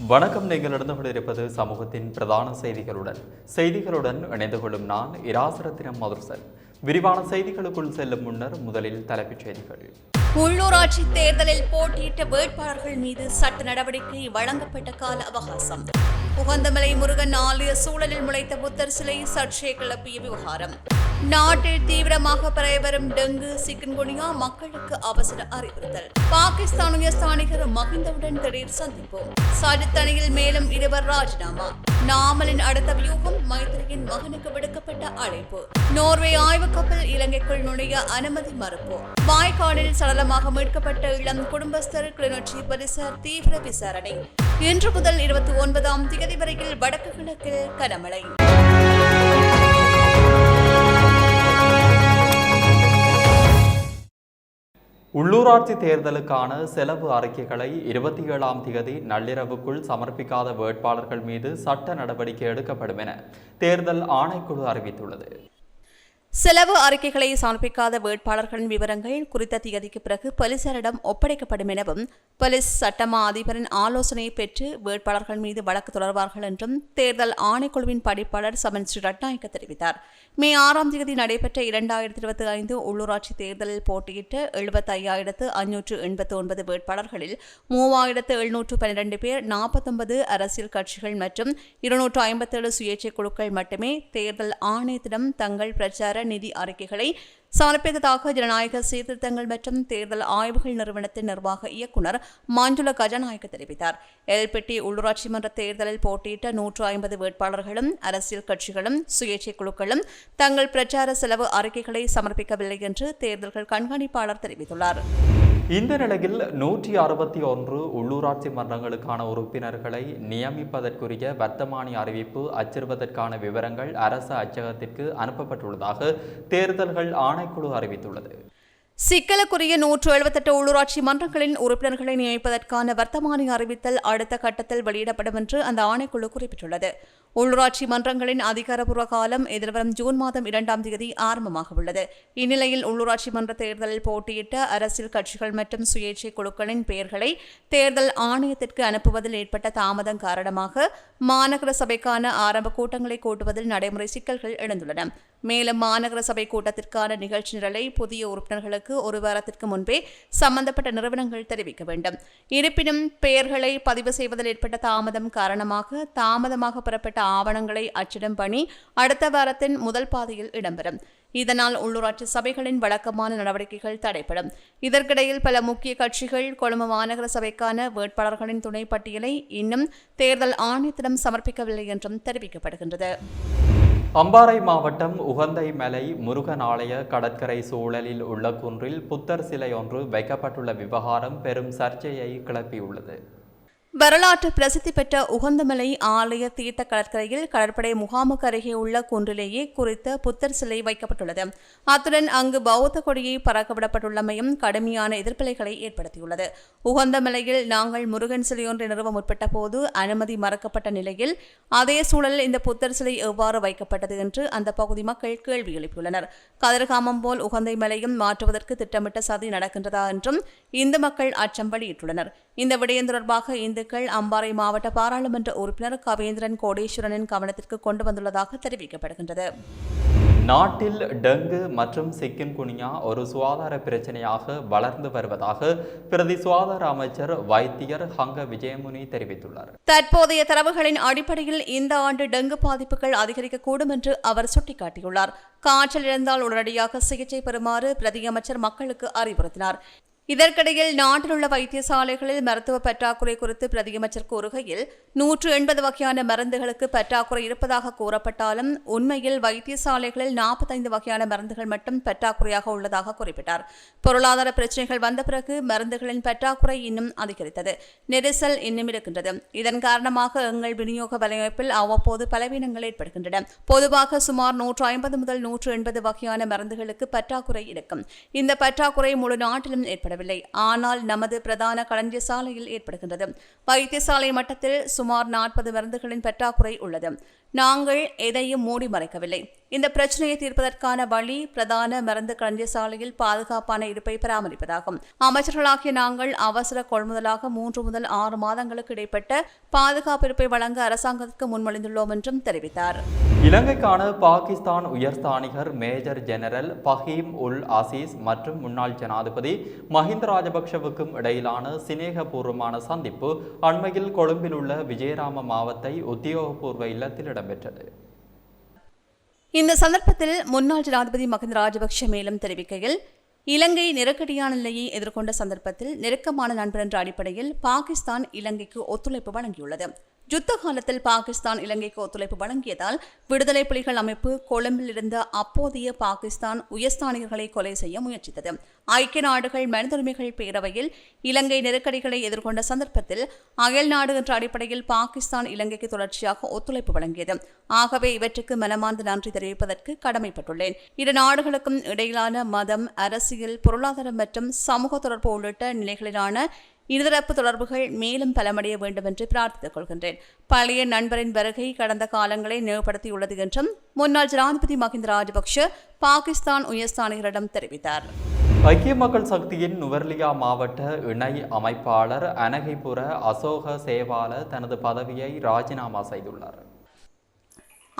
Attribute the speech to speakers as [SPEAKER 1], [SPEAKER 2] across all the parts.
[SPEAKER 1] வணக்கம். நீங்கள் நடந்து கொண்டிருப்பது சமூகத்தின் பிரதான செய்திகளுடன். செய்திகளுடன் இணைந்து கொள்ளும் நான் இராசரத்தினம் மதுர்சன். விரிவான செய்திகளுக்குள் செல்லும் முன்னர் முதலில் தலைப்புச் செய்திகள்.
[SPEAKER 2] உள்ளூராட்சி தேர்தலில் போட்டியிட்ட வேட்பாளர்கள் மீது சட்ட நடவடிக்கை வழங்கப்பட்ட கால அவகாசம். உகந்தமலை முருகன் ஆலய சூழலில் முளைத்த புத்தர் சிலை சர்ச்சையை கிளப்பிய விவகாரம். நாட்டில் தீவிரமாக பரவி வரும் டெங்கு சிக்கன்குனியா மக்களுக்கு அவசர அறிவுறுத்தல். பாகிஸ்தான் உயர்ஸ்தானிகர் மகிந்தவுடன் திடீர் சந்திப்போம் சஜித்தணியில் மேலும் இருவர் ராஜினாமா. நாமலின் அடுத்த வியூகம் மைத்திரியின் மகனுக்கு விடுக்கப்பட்ட அழைப்பு. நோர்வே ஆய்வு கப்பல் இலங்கைக்குள் நுழைய அனுமதி மறுப்பு. வாய்க்காலில் சடலமாக மீட்கப்பட்ட இளம் குடும்பஸ்தர் கிளிநொச்சி பரிசர் தீவிர விசாரணை. இன்று முதல் இருபத்தி ஒன்பதாம் தேதி வரையில் வடக்கு கிழக்கில் கனமழை.
[SPEAKER 1] உள்ளூராட்சி தேர்தலுக்கான செலவு அறிக்கைகளை இருபத்தி ஏழாம் தேதி நள்ளிரவுக்குள் சமர்ப்பிக்காத வேட்பாளர்கள் மீது சட்ட நடவடிக்கை எடுக்கப்படும் என தேர்தல் ஆணைக்குழு அறிவித்துள்ளது.
[SPEAKER 2] செலவு அறிக்கைகளை சமர்ப்பிக்காத வேட்பாளர்களின் விவரங்கள் குறித்த திகதிக்கு பிறகு போலீசாரிடம் ஒப்படைக்கப்படும் எனவும் போலீஸ் சட்டமா அதிபரின் ஆலோசனையை பெற்று வேட்பாளர்கள் மீது வழக்கு தொடர்வார்கள் என்றும் தேர்தல் ஆணைக்குழுவின் படிப்பாளர் சமன் ஸ்ரீ ரட்நாயக்க தெரிவித்தார். மே ஆறாம் தேதி நடைபெற்ற இரண்டாயிரத்தி இருபத்தி ஐந்து உள்ளூராட்சி தேர்தலில் போட்டியிட்ட எழுபத்தையாயிரத்து ஐயாயிரத்து அஞ்சூற்று எண்பத்தி ஒன்பது வேட்பாளர்களில் மூவாயிரத்து எழுநூற்று பன்னிரண்டு பேர் நாற்பத்தொன்பது அரசியல் கட்சிகள் மற்றும் இருநூற்று ஐம்பத்தேழு சுயேட்சை குழுக்கள் மட்டுமே தேர்தல் ஆணையத்திடம் தங்கள் பிரச்சார நிதி அறிக்கைகளை சமர்ப்பித்ததாக ஜனநாயக சீர்திருத்தங்கள் மற்றும் தேர்தல் ஆய்வுகள் நிறுவனத்தின் நிர்வாக இயக்குநர் மாஞ்சுல கஜநாயக்க தெரிவித்தார். எல்பெட்டி உள்ளூராட்சி மன்ற தேர்தலில் போட்டியிட்ட நூற்று ஐம்பது வேட்பாளர்களும் அரசியல் கட்சிகளும் சுயேட்சை குழுக்களும் தங்கள் பிரச்சார செலவு அறிக்கைகளை சமர்ப்பிக்கவில்லை என்று தேர்தல்கள் கண்காணிப்பாளர் தெரிவித்துள்ளார்.
[SPEAKER 1] இந்த நிலையில் நூற்றி அறுபத்தி ஒன்று உள்ளூராட்சி மன்றங்களுக்கான உறுப்பினர்களை நியமிப்பதற்குரிய வர்த்தமானி அறிவிப்பு அச்சிடுவதற்கான விவரங்கள் அரசு அச்சகத்திற்கு அனுப்பப்பட்டுள்ளதாக தேர்தல்கள் ஆணைக்குழு அறிவித்துள்ளது.
[SPEAKER 2] சிக்கலுக்குரிய நூற்று எழுபத்தெட்டு உள்ளூராட்சி மன்றங்களின் உறுப்பினர்களை நியமிப்பதற்கான வர்த்தமானி அறிவித்தல் அடுத்த கட்டத்தில் வெளியிடப்படும் என்று அந்த ஆணைக்குழு குறிப்பிட்டுள்ளது. உள்ளூராட்சி மன்றங்களின் அதிகாரப்பூர்வ காலம் எதிர்வரும் ஜூன் மாதம் இரண்டாம் தேதி ஆரம்பமாக உள்ளது இந்நிலையில் உள்ளூராட்சி மன்ற தேர்தலில் போட்டியிட்ட அரசியல் கட்சிகள் மற்றும் சுயேட்சை குழுக்களின் பெயர்களை தேர்தல் ஆணையத்திற்கு அனுப்புவதில் ஏற்பட்ட தாமதம் காரணமாக மாநகர சபைக்கான ஆரம்ப கூட்டங்களை கூட்டுவதில் நடைமுறை சிக்கல்கள் எழுந்துள்ளன. மேலும் மாநகர சபை கூட்டத்திற்கான நிகழ்ச்சி நிரலை புதிய உறுப்பினர்களுக்கு ஒரு வாரத்திற்கு முன்பே சம்பந்தப்பட்ட நிறுவனங்கள் தெரிவிக்க வேண்டும். இருப்பினும் பெயர்களை பதிவு செய்வதில் ஏற்பட்ட தாமதம் காரணமாக தாமதமாக பெறப்பட்ட ஆவணங்களை அச்சிடும் பணி அடுத்த வாரத்தின் முதல் பாதையில் இடம்பெறும். இதனால் உள்ளூராட்சி சபைகளின் வழக்கமான நடவடிக்கைகள் தடைப்படும் இதற்கிடையில் பல முக்கிய கட்சிகள் கொழும்பு மாநகர சபைக்கான வேட்பாளர்களின் துணை பட்டியலை இன்னும் தேர்தல் ஆணையத்திடம் சமர்ப்பிக்கவில்லை என்றும் தெரிவிக்கப்படுகின்றது.
[SPEAKER 1] அம்பாறை மாவட்டம் உகந்தை மலை முருகன் ஆலய கடற்கரை சூழலில் உள்ள குன்றில் புத்தர் சிலை ஒன்று வைக்கப்பட்டுள்ள விவகாரம் பெரும் சர்ச்சையை கிளப்பியுள்ளது.
[SPEAKER 2] வரலாற்று பிரசித்தி பெற்ற உகந்தமலை ஆலய தீர்த்த கடற்கரையில் கடற்படை முகாமுக்கு அருகே உள்ள குன்றிலேயே குறித்த புத்தர் சிலை வைக்கப்பட்டுள்ளது. அத்துடன் அங்கு பௌத்த கொடியை பறக்கவிடப்பட்டுள்ளமையும் கடுமையான எதிர்ப்பிலைகளை ஏற்படுத்தியுள்ளது. உகந்தமலையில் நாங்கள் முருகன் சிலை நிறுவ முற்பட்ட போது அனுமதி மறக்கப்பட்ட நிலையில் அதே சூழலில் இந்த புத்தர் சிலை எவ்வாறு வைக்கப்பட்டது என்று அந்த பகுதி மக்கள் கேள்வி எழுப்பியுள்ளனர். கதிர்காமம் போல் உகந்தை மலையும் மாற்றுவதற்கு திட்டமிட்ட சதி நடக்கின்றதா என்றும் இந்து மக்கள் அச்சம் வெளியிட்டுள்ளனர். இந்த விடயம் தொடர்பாக இந்துக்கள் அம்பாறை மாவட்ட பாராளுமன்ற உறுப்பினர் கவேந்திரன் கோடீஸ்வரனின் கவனத்திற்கு கொண்டு வந்துள்ளதாக தெரிவிக்கப்படுகின்றது.
[SPEAKER 1] நாட்டில் டெங்கு மற்றும் சிக்கின் குனியா ஒரு சுகாதார பிரச்சனையாக வளர்ந்து வருவதாக பிரதி சுகாதார அமைச்சர் வைத்தியர் ஹங்க விஜயமுனி தெரிவித்துள்ளார்.
[SPEAKER 2] தற்போதைய தரவுகளின் அடிப்படையில் இந்த ஆண்டு டெங்கு பாதிப்புகள் அதிகரிக்கக்கூடும் என்று அவர் சுட்டிக்காட்டியுள்ளார். காய்ச்சல் இருந்தால் உடனடியாக சிகிச்சை பெறுமாறு பிரதியமைச்சர் மக்களுக்கு அறிவுறுத்தினார். இதற்கிடையில் நாட்டில் உள்ள வைத்தியசாலைகளில் மருத்துவ பற்றாக்குறை குறித்து பிரதியமைச்சர் கூறுகையில் நூற்று எண்பது வகையான மருந்துகளுக்கு பற்றாக்குறை இருப்பதாக கூறப்பட்டாலும் உண்மையில் வைத்தியசாலைகளில் நாற்பத்தைந்து வகையான மருந்துகள் மட்டும் பற்றாக்குறையாக உள்ளதாக குறிப்பிட்டார். பொருளாதார பிரச்சினைகள் வந்த பிறகு மருந்துகளின் பற்றாக்குறை இன்னும் அதிகரித்தது. நெரிசல் இன்னும் இருக்கின்றது. இதன் காரணமாக எங்கள் விநியோக வலையமைப்பில் அவ்வப்போது பலவீனங்கள் ஏற்படுகின்றன. பொதுவாக சுமார் நூற்று ஐம்பது முதல் நூற்று எண்பது வகையான மருந்துகளுக்கு பற்றாக்குறை இருக்கும். இந்த பற்றாக்குறை முழு நாட்டிலும் ஏற்படும் ஏற்படவில்லை. ஆனால் நமது பிரதான களஞ்சிய சாலையில் ஏற்படுகின்றது. வைத்தியசாலை மட்டத்தில் சுமார் நாற்பது மருந்துகளின் பற்றாக்குறை உள்ளது. நாங்கள் எதையும் மூடி மறைக்கவில்லை. இந்த பிரச்சனையை தீர்ப்பதற்கான வழி பிரதான மருந்து களஞ்சிய சாலையில் பாதுகாப்பான இருப்பை பராமரிப்பதாகும். அமைச்சர்களாகிய நாங்கள் அவசர கொள்முதலாக மூன்று முதல் ஆறு மாதங்களுக்கு இடைப்பட்ட பாதுகாப்பு இருப்பை வழங்க அரசாங்கத்திற்கு முன்மொழிந்துள்ளோம் என்றும் தெரிவித்தார்.
[SPEAKER 1] இலங்கைக்கான பாகிஸ்தான் உயர்ஸ்தானிகர் மேஜர் ஜெனரல் பஹீம் உல் அசீஸ் மற்றும் முன்னாள் ஜனாதிபதி மஹிந்த ராஜபக்ஷவுக்கும் இடையிலான சிநேகபூர்வமான சந்திப்பு அண்மையில் கொழும்பில் உள்ள விஜயராம மாவத்தை உத்தியோகபூர்வ இல்லத்தில் இடம்பெற்றது.
[SPEAKER 2] இந்த சந்தர்ப்பத்தில் முன்னாள் ஜனாதிபதி மகிந்த ராஜபக்ஷ மேலும் தெரிவிக்கையில் இலங்கை நெருக்கடியான நிலையை எதிர்கொண்ட சந்தர்ப்பத்தில் நெருக்கமான நண்பர் என்ற அடிப்படையில் பாகிஸ்தான் இலங்கைக்கு ஒத்துழைப்பு வழங்கியுள்ளது. யுத்த காலத்தில் பாகிஸ்தான் இலங்கைக்கு ஒத்துழைப்பு வழங்கியதால் விடுதலை புலிகள் அமைப்பு கொழும்பில் இருந்த அப்போதைய பாகிஸ்தான் உயர்ஸ்தானிகர்களை கொலை செய்ய முயற்சித்தது. ஐக்கிய நாடுகள் மனித உரிமைகள் பேரவையில் இலங்கை நெருக்கடிகளை எதிர்கொண்ட சந்தர்ப்பத்தில் அயல் நாடு என்ற அடிப்படையில் பாகிஸ்தான் இலங்கைக்கு தொடர்ச்சியாக ஒத்துழைப்பு வழங்கியது. ஆகவே இவற்றுக்கு மனமார்ந்த நன்றி தெரிவிப்பதற்கு கடமைப்பட்டுள்ளேன். இரு நாடுகளுக்கும் இடையிலான மதம் அரசியல் பொருளாதாரம் மற்றும் சமூக தொடர்பு உள்ளிட்ட நிலைகளிலான இருதரப்பு தொடர்புகள் மேலும் பலமடைய வேண்டும் என்று பிரார்த்தித்துக் கொள்கின்றேன். பழைய நண்பரின் வருகை கடந்த காலங்களை நினைவுபடுத்தியுள்ளது என்றும் முன்னாள் ஜனாதிபதி மஹிந்த ராஜபக்ஷ பாகிஸ்தான் உயர்ஸ்தானிகரிடம் தெரிவித்தார்.
[SPEAKER 1] ஐக்கிய மக்கள் சக்தியின் நுவர்லியா மாவட்ட இணை அமைப்பாளர் அனகைபுர அசோக சேவால தனது பதவியை ராஜினாமா செய்துள்ளார்.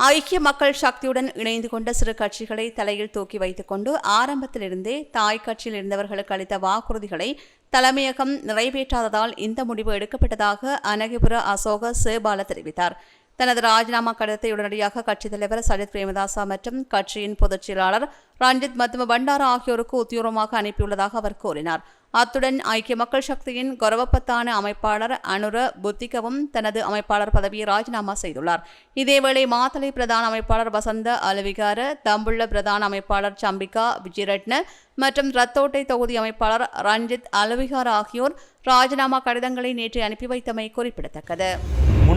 [SPEAKER 2] ஐக்கிய மக்கள் சக்தியுடன் இணைந்து கொண்ட சிறு கட்சிகளை தலையில் தூக்கி வைத்துக்கொண்டு ஆரம்பத்திலிருந்தே தாய் கட்சியில் இருந்தவர்களுக்கு அளித்த வாக்குறுதிகளை தலைமையகம் நிறைவேற்றாததால் இந்த முடிவு எடுக்கப்பட்டதாக அனகிபுர அசோக சேபால தெரிவித்தார். தனது ராஜினாமா கடிதத்தை உடனடியாக கட்சித் தலைவர் சஜித் பிரேமதாசா மற்றும் கட்சியின் பொதுச் செயலாளர் ரஞ்சித் மத்தும பண்டாரா ஆகியோருக்கு உத்தியோகமாக அனுப்பியுள்ளதாக அவர் கூறினார். அத்துடன் ஐக்கிய மக்கள் சக்தியின் கௌரவப்பத்தான அமைப்பாளர் அனுர புத்திகவும் தனது அமைப்பாளர் பதவியை ராஜினாமா செய்துள்ளார். இதேவேளை மாத்தலை பிரதான அமைப்பாளர் வசந்த அலவிகார தம்புள்ள பிரதான அமைப்பாளர் சம்பிகா விஜயரட்ன மற்றும் ரத்தோட்டை தொகுதி அமைப்பாளர் ரஞ்சித் அலவிகார் ஆகியோர் ராஜினாமா கடிதங்களை நேற்று அனுப்பி வைத்தமை குறிப்பிடத்தக்கது.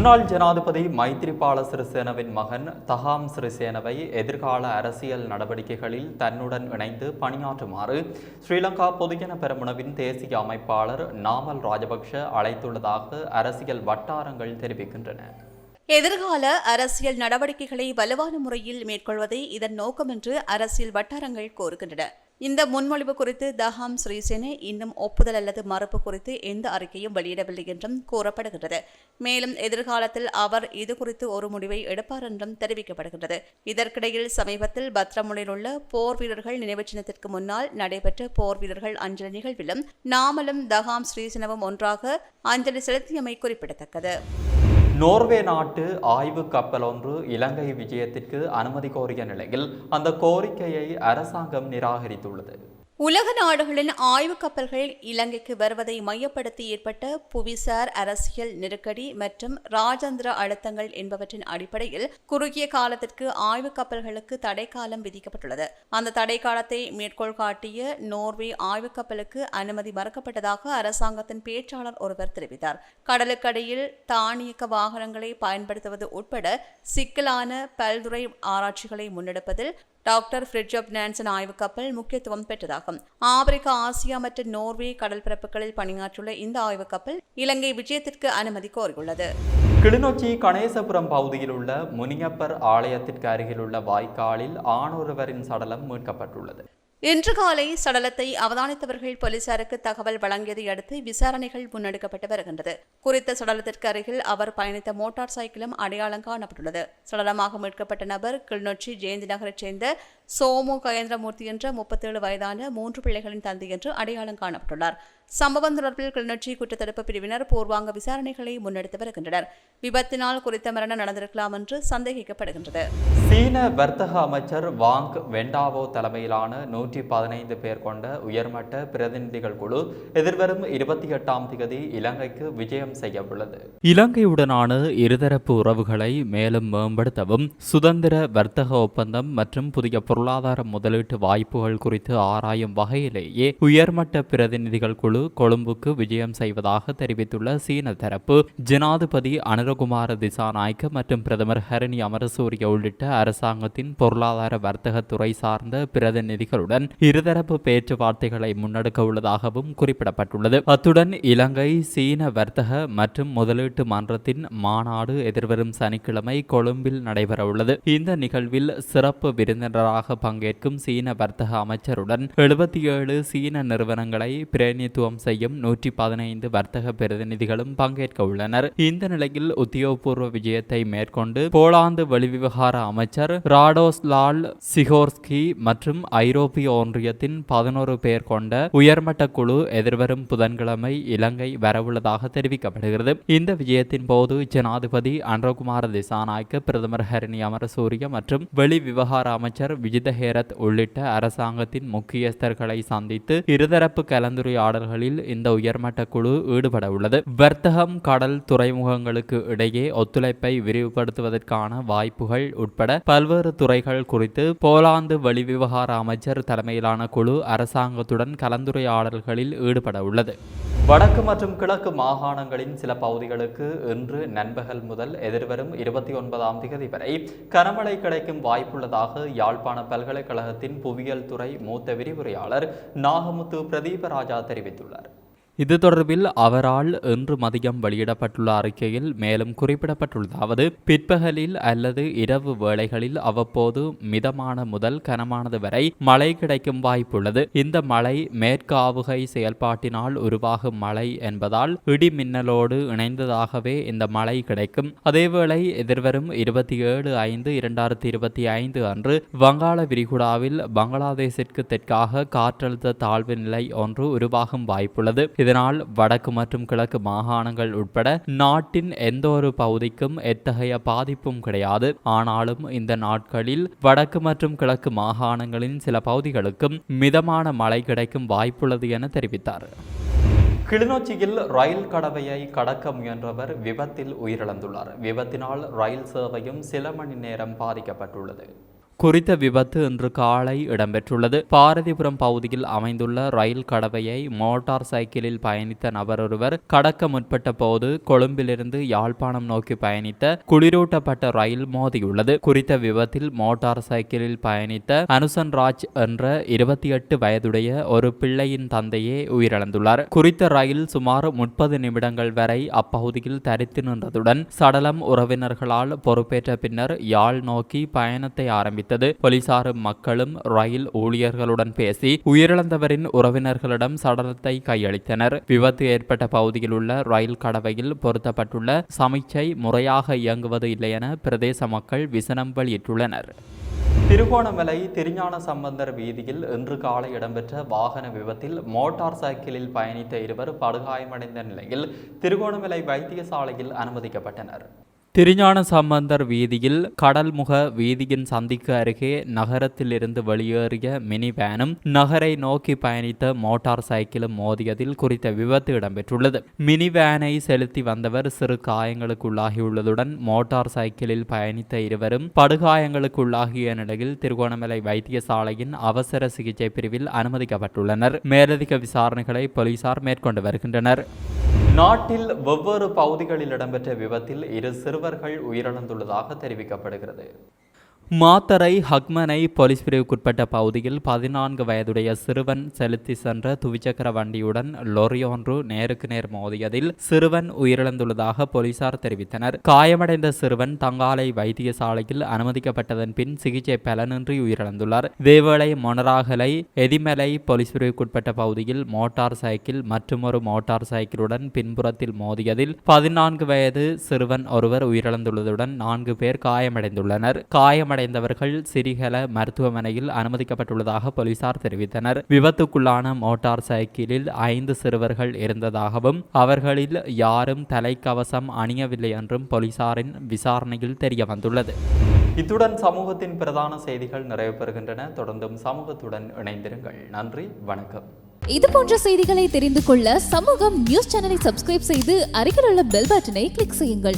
[SPEAKER 1] முன்னாள் ஜனாதிபதி மைத்திரிபால சிறிசேனவின் மகன் தஹாம் சிறிசேனவை எதிர்கால அரசியல் நடவடிக்கைகளில் தன்னுடன் இணைந்து பணியாற்றுமாறு ஸ்ரீலங்கா பொதுஜன பெருமுனவின் தேசிய அமைப்பாளர் நாமல் ராஜபக்ஷ அழைத்துள்ளதாக அரசியல் வட்டாரங்கள் தெரிவிக்கின்றன.
[SPEAKER 2] எதிர்கால அரசியல் நடவடிக்கைகளை வலுவான முறையில் மேற்கொள்வதே இதன் நோக்கம் என்று அரசியல் வட்டாரங்கள் கோருகின்றன இந்த முன்மொழிவு குறித்து தஹாம் ஸ்ரீசேனே இன்னும் ஒப்புதல் அல்லது மறுப்பு குறித்து எந்த அறிக்கையும் வெளியிடவில்லை என்றும் கூறப்படுகின்றது. மேலும் எதிர்காலத்தில் அவர் இது குறித்து ஒரு முடிவை எடுப்பார் என்றும் தெரிவிக்கப்படுகின்றது. இதற்கிடையில் சமீபத்தில் பத்ரமுலில் உள்ள போர் வீரர்கள் நினைவு சின்னத்திற்கு முன்னால் நடைபெற்ற போர் வீரர்கள் அஞ்சலி நிகழ்விலும் நாமலும் தஹாம் ஸ்ரீசேனவும் ஒன்றாக அஞ்சலி செலுத்தியமை குறிப்பிடத்தக்கது.
[SPEAKER 1] நோர்வே நாட்டு ஆய்வு கப்பல் ஒன்று இலங்கை விஜயத்திற்கு அனுமதி கோரிய நிலையில் அந்த கோரிக்கையை அரசாங்கம் நிராகரித்துள்ளது.
[SPEAKER 2] உலக நாடுகளின் ஆய்வு கப்பல்கள் இலங்கைக்கு வருவதை மையப்படுத்தி ஏற்பட்ட புவிசார் அரசியல் நெருக்கடி மற்றும் ராஜந்திர அழுத்தங்கள் என்பவற்றின் அடிப்படையில் குறுகிய காலத்திற்கு ஆய்வு கப்பல்களுக்கு தடை காலம் விதிக்கப்பட்டுள்ளது. அந்த தடை காலத்தை மேற்கோள் காட்டிய நோர்வே ஆய்வு கப்பலுக்கு அனுமதி மறுக்கப்பட்டதாக அரசாங்கத்தின் பேச்சாளர் ஒருவர் தெரிவித்தார். கடலுக்கடியில் தானியக்க வாகனங்களை பயன்படுத்துவது உட்பட சிக்கலான பல்துறை ஆராய்ச்சிகளை முன்னெடுப்பதில் டாக்டர் ஃப்ரிட்ஜப் நான்சன் ஆய்வு கப்பல் முக்கியத்துவம் பெற்றதாகும். ஆப்பிரிக்கா ஆசியா மற்றும் நோர்வே கடல் பரப்புகளில் பணியாற்றியுள்ள இந்த ஆய்வு கப்பல் இலங்கை விஜயத்திற்கு அனுமதி கோரியுள்ளது.
[SPEAKER 1] கிளிநொச்சி கணேசபுரம் பகுதியில் உள்ள முனியப்பர் ஆலயத்திற்கு அருகிலுள்ள வாய்க்காலில் ஆணொருவரின் சடலம் மீட்கப்பட்டுள்ளது.
[SPEAKER 2] இன்று காலை சடலத்தை அவதானித்தவர்கள் போலீசாருக்கு தகவல் வழங்கியதை அடுத்து விசாரணைகள் முன்னெடுக்கப்பட்டு வருகின்றது. குறித்த சடலத்திற்கு அருகில் அவர் பயணித்த மோட்டார் சைக்கிளும் அடையாளம் காணப்பட்டுள்ளது. சடலமாக மீட்கப்பட்ட நபர் கிளிநொச்சி ஜெயந்தி நகரைச் சேர்ந்த சோமு கயேந்திரமூர்த்தி என்ற முப்பத்தேழு வயதான மூன்று பிள்ளைகளின் தந்தை என்று அடையாளம் காணப்பட்டுள்ளார். சம்பவம் தொடர்பில் கிளிநொச்சி குற்றத்தடுப்பு பிரிவினர் பூர்வாங்க விசாரணைகளை முன்னெடுத்து வருகின்றனர். விபத்தினால் குறித்த மரணம் நடந்திருக்கலாம் என்று சந்தேகிக்கப்படுகின்றது.
[SPEAKER 1] சீன வர்த்தக அமைச்சர் வாங் வெண்டாவோ தலைமையிலான நூற்றி பதினைந்து பேர் கொண்ட உயர்மட்ட பிரதிநிதிகள் குழு எதிர்வரும் இருபத்தி எட்டாம் தேதி இலங்கைக்கு விஜயம் செய்ய உள்ளது. இலங்கையுடனான இருதரப்பு உறவுகளை மேலும் மேம்படுத்தவும் சுதந்திர வர்த்தக ஒப்பந்தம் மற்றும் புதிய பொருளாதார முதலீட்டு வாய்ப்புகள் குறித்து ஆராயும் வகையிலேயே உயர்மட்ட பிரதிநிதிகள் குழு கொழும்புக்கு விஜயம் செய்வதாக தெரிவித்துள்ள சீன தரப்பு ஜனாதிபதி அனுரகுமார திசாநாயக்க மற்றும் பிரதமர் ஹரணி அமரசூரிய உள்ளிட்ட அரசாங்கத்தின் பொருளாதார வர்த்தகத்துறை சார்ந்த பிரதிநிதிகளுடன் இருதரப்பு பேச்சுவார்த்தைகளை முன்னெடுக்க உள்ளதாகவும் குறிப்பிடப்பட்டுள்ளது. அத்துடன் இலங்கை சீன வர்த்தக மற்றும் முதலீட்டு மன்றத்தின் மாநாடு எதிர்வரும் சனிக்கிழமை கொழும்பில் நடைபெறவுள்ளது. இந்த நிகழ்வில் சிறப்பு விருந்தினராக பங்கேற்கும் சீன வர்த்தக அமைச்சருடன் எழுபத்தி ஏழு சீன நிறுவனங்களை பிரதிநிதித்துவம் செய்யும் நூற்றி பதினைந்து வர்த்தக பிரதிநிதிகளும் பங்கேற்க உள்ளனர். இந்த நிலையில் உத்தியோகபூர்வ விஜயத்தை மேற்கொண்டு போலாந்து வெளிவிவகார அமைச்சர் ராடோஸ்லால் சிகோர்ஸ்கி மற்றும் ஐரோப்பிய ஒன்றியத்தின் பதினோரு பேர் கொண்ட உயர்மட்ட குழு எதிர்வரும் புதன்கிழமை இலங்கை வரவுள்ளதாக தெரிவிக்கப்படுகிறது. இந்த விஜயத்தின் போது ஜனாதிபதி அன்றகுமார திசாநாயக்க பிரதமர் ஹரணி அமரசூரிய மற்றும் வெளிவிவகார அமைச்சர் அமைச்சர் விஜித ஹேரத் உள்ளிட்ட அரசாங்கத்தின் முக்கியஸ்தர்களை சந்தித்து இருதரப்பு கலந்துரையாடல்களில் இந்த உயர்மட்ட குழு ஈடுபட உள்ளது வர்த்தகம் கடல் துறைமுகங்களுக்கு இடையே ஒத்துழைப்பை விரிவுபடுத்துவதற்கான வாய்ப்புகள் உட்பட பல்வேறு துறைகள் குறித்து போலாந்து வெளிவிவகார அமைச்சர் தலைமையிலான குழு அரசாங்கத்துடன் கலந்துரையாடல்களில் ஈடுபட உள்ளது வடக்கு மற்றும் கிழக்கு மாகாணங்களின் சில பகுதிகளுக்கு இன்று நண்பகல் முதல் எதிர்வரும் இருபத்தி ஒன்பதாம் தேதி வரை கனமழை கிடைக்கும் வாய்ப்புள்ளதாக யாழ்ப்பாண பல்கலைக்கழகத்தின் புவியியல் துறை மூத்த விரிவுரையாளர் நாகமுத்து பிரதீபராஜா தெரிவித்துள்ளார். இது தொடர்பில் அவரால் இன்று மதியம் வெளியிடப்பட்டுள்ள அறிக்கையில் மேலும் குறிப்பிடப்பட்டுள்ளதாவது பிற்பகலில் அல்லது இரவு வேளைகளில் அவ்வப்போது மிதமான முதல் கனமானது வரை மழை கிடைக்கும் வாய்ப்புள்ளது. இந்த மழை மேற்காவுகை செயல்பாட்டினால் உருவாகும் மழை என்பதால் இடி மின்னலோடு இணைந்ததாகவே இந்த மழை கிடைக்கும். அதேவேளை எதிர்வரும் இருபத்தி ஏழு ஐந்து இரண்டாயிரத்தி இருபத்தி ஐந்து அன்று வங்காள விரிகுடாவில் பங்களாதேசிற்கு தெற்காக காற்றழுத்த தாழ்வு நிலை ஒன்று உருவாகும் வாய்ப்புள்ளது. இதனால் வடக்கு மற்றும் கிழக்கு மாகாணங்கள் உட்பட நாட்டின் எந்த ஒரு பகுதிக்கும் எத்தகைய பாதிப்பும் கிடையாது. ஆனாலும் இந்த நாட்களில் வடக்கு மற்றும் கிழக்கு மாகாணங்களின் சில பகுதிகளுக்கும் மிதமான மழை கிடைக்கும் வாய்ப்புள்ளது என தெரிவித்தார். கிளிநொச்சியில் ரயில் கடவையை கடக்க முயன்றவர் விபத்தில் உயிரிழந்துள்ளார். விபத்தினால் ரயில் சேவையும் சில மணி நேரம் பாதிக்கப்பட்டுள்ளது. குறித்த விபத்து இன்று காலை இடம்பெற்றுள்ளது. பாரதிபுரம் பகுதியில் அமைந்துள்ள ரயில் கடவையை மோட்டார் சைக்கிளில் பயணித்த நபர் ஒருவர் கடக்க முற்பட்ட போது கொழும்பிலிருந்து யாழ்ப்பாணம் நோக்கி பயணித்த குளிரூட்டப்பட்ட ரயில் மோதியுள்ளது. குறித்த விபத்தில் மோட்டார் சைக்கிளில் பயணித்த அனுசன் ராஜ் என்ற இருபத்தி எட்டு வயதுடைய ஒரு பிள்ளையின் தந்தையே உயிரிழந்துள்ளார். குறித்த ரயில் சுமார் முப்பது நிமிடங்கள் வரை அப்பகுதியில் தரித்து நின்றதுடன் சடலம் உறவினர்களால் பொறுப்பேற்ற பின்னர் யாழ் நோக்கி பயணத்தை ஆரம்பித்தது போலீசாரும் மக்களும் ரயில் ஊழியர்களுடன் பேசி உயிரிழந்தவரின் உறவினர்களிடம் சடலத்தை கையளித்தனர். விபத்து ஏற்பட்ட பகுதியில் உள்ள ரயில் கடவையில் பொருத்தப்பட்டுள்ள சமிச்சை முறையாக இயங்குவது இல்லை என பிரதேச மக்கள் விசனம் வெளியிட்டுள்ளனர். திருகோணமலை திருஞான சம்பந்தர் வீதியில் இன்று காலை இடம்பெற்ற வாகன விபத்தில் மோட்டார் சைக்கிளில் பயணித்த இருவர் படுகாயமடைந்த நிலையில் திருகோணமலை வைத்தியசாலையில் அனுமதிக்கப்பட்டனர். திருஞான சம்பந்தர் வீதியில் கடல்முக வீதியின் சந்திக்கு அருகே நகரத்திலிருந்து வெளியேறிய மினி வேனும் நகரை நோக்கி பயணித்த மோட்டார் சைக்கிளும் மோதியதில் குறித்த விபத்து இடம்பெற்றுள்ளது. மினி வேனை செலுத்தி வந்தவர் சிறு காயங்களுக்குள்ளாகியுள்ளதுடன் மோட்டார் சைக்கிளில் பயணித்த இருவரும் படுகாயங்களுக்குள்ளாகிய நிலையில் திருகோணமலை வைத்தியசாலையின் அவசர சிகிச்சை பிரிவில் அனுமதிக்கப்பட்டுள்ளனர். மேலதிக விசாரணைகளை போலீசார் மேற்கொண்டு வருகின்றனர். நாட்டில் வெவ்வேறு பகுதிகளில் இடம்பெற்ற விபத்தில் இரு சிறுவர்கள் உயிரிழந்துள்ளதாக தெரிவிக்கப்படுகிறது. மாத்தரை ஹக்மனை போலீஸ் பிரிவுக்குட்பட்ட பகுதியில் பதினான்கு வயதுடைய சிறுவன் செலுத்தி சென்ற துவிச்சக்கர வண்டியுடன் லொரியொன்று நேருக்கு நேர் மோதியதில் சிறுவன் உயிரிழந்துள்ளதாக போலீசார் தெரிவித்தனர். காயமடைந்த சிறுவன் தங்காலை வைத்தியசாலையில் அனுமதிக்கப்பட்டதன் பின் சிகிச்சை பலனின்றி உயிரிழந்துள்ளார். இதேவேளை மொனராகலை எதிமலை போலீஸ் பிரிவுக்குட்பட்ட பகுதியில் மோட்டார் சைக்கிள் மற்றுமொரு மோட்டார் சைக்கிளுடன் பின்புறத்தில் மோதியதில் பதினான்கு வயது சிறுவன் ஒருவர் உயிரிழந்துள்ளதுடன் நான்கு பேர் காயமடைந்துள்ளனர். காயம் காயமடைந்தவர்கள் சிறிகல மருத்துவமனையில் அனுமதிக்கப்பட்டுள்ளதாக போலீசார் தெரிவித்தனர். விபத்துக்குள்ளான மோட்டார் சைக்கிளில் ஐந்து சிறுவர்கள் இருந்ததாகவும் அவர்களில் யாரும் தலைக்கவசம் அணியவில்லை என்றும் போலீசாரின் விசாரணையில் தெரிய வந்துள்ளது இத்துடன் சமூகத்தின் பிரதான செய்திகள் நிறைவு பெறுகின்றன தொடர்ந்தும் சமூகத்துடன் இணைந்திருங்கள். நன்றி வணக்கம்.
[SPEAKER 3] இது போன்ற செய்திகளை தெரிந்து கொள்ள சமூகம் நியூஸ் சேனலை சப்ஸ்கிரைப் செய்து அருகில் உள்ள பெல் பட்டனை கிளிக் செய்யுங்கள்.